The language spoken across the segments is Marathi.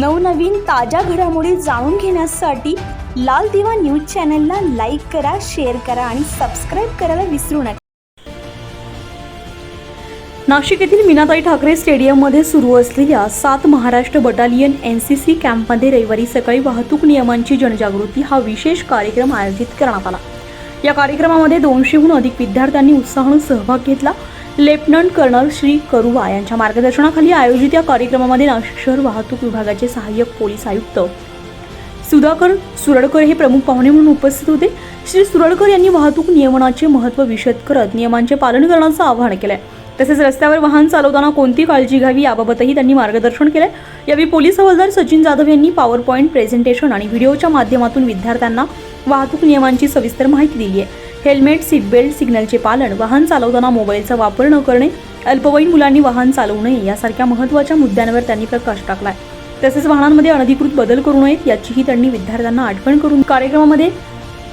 नवनवीन ताज्या घडामोडी जाणून घेण्यासाठी लाल दिवा न्यूज चॅनलला लाईक करा शेअर करा आणि सबस्क्राईब करायला विसरू नका. नाशिक येथील मीनाताई ठाकरे स्टेडियममध्ये सुरू असलेल्या सात Maharashtra battalion N C C कॅम्पमध्ये रविवारी सकाळी वाहतूक नियमांची जनजागृती हा विशेष कार्यक्रम आयोजित करण्यात आला. या कार्यक्रमामध्ये दोनशेहून अधिक विद्यार्थ्यांनी उत्साहानं सहभाग घेतला. लेफ्टनंट कर्नल श्री करुवा यांच्या मार्गदर्शनाखाली आयोजित या कार्यक्रमामध्ये नाशिक शहर वाहतूक विभागाचे सहाय्यक पोलीस आयुक्त सुधाकर सुरडकर हे प्रमुख पाहुणे म्हणून उपस्थित होते. श्री सुरडकर यांनी वाहतूक नियमनाचे महत्त्व विशद करत नियमांचे पालन करण्याचं आवाहन केलंय. तसेच रस्त्यावर वाहन चालवताना कोणती काळजी घ्यावी याबाबतही त्यांनी मार्गदर्शन केलंय. यावेळी पोलीस हवालदार सचिन जाधव यांनी पॉवर पॉईंट प्रेझेंटेशन आणि व्हिडिओच्या माध्यमातून विद्यार्थ्यांना वाहतूक नियमांची सविस्तर माहिती दिली आहे. हेल्मेट सीट बेल्ट सिग्नलचे पालन वाहन चालवताना मोबाईलचा वापर न करणे अल्पवयीन मुलांनी वाहन चालवू नये यासारख्या महत्त्वाच्या मुद्द्यांवर त्यांनी प्रकाश टाकलाय. तसेच वाहनांमध्ये अनधिकृत बदल करू नयेत याचीही त्यांनी विद्यार्थ्यांना आठवण करून कार्यक्रमामध्ये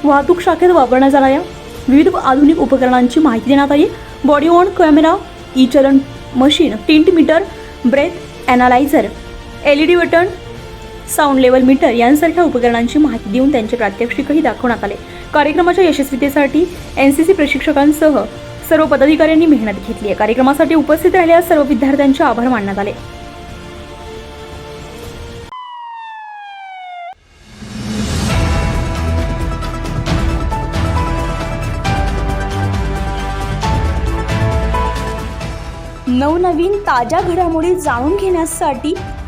वाहतूक शाखेत वापरण्यात जाणाऱ्या विविध आधुनिक उपकरणांची माहिती देण्यात आली. Body on camera e challan machine tint meter breath analyser L E D button sound level meter यांसारख्या उपकरणांची माहिती देऊन त्यांचे प्रात्यक्षिकही दाखवण्यात आले. कार्यक्रमाच्या यशस्वीतेसाठी एन सी सी प्रशिक्षकांसह सर्व पदाधिकाऱ्यांनी मेहनत घेतली आहे. कार्यक्रमासाठी उपस्थित राहिलेल्या सर्व विद्यार्थ्यांचे आभार मानण्यात आले. नवनवीन ताज्या घडामोडी जाणून घेण्यासाठी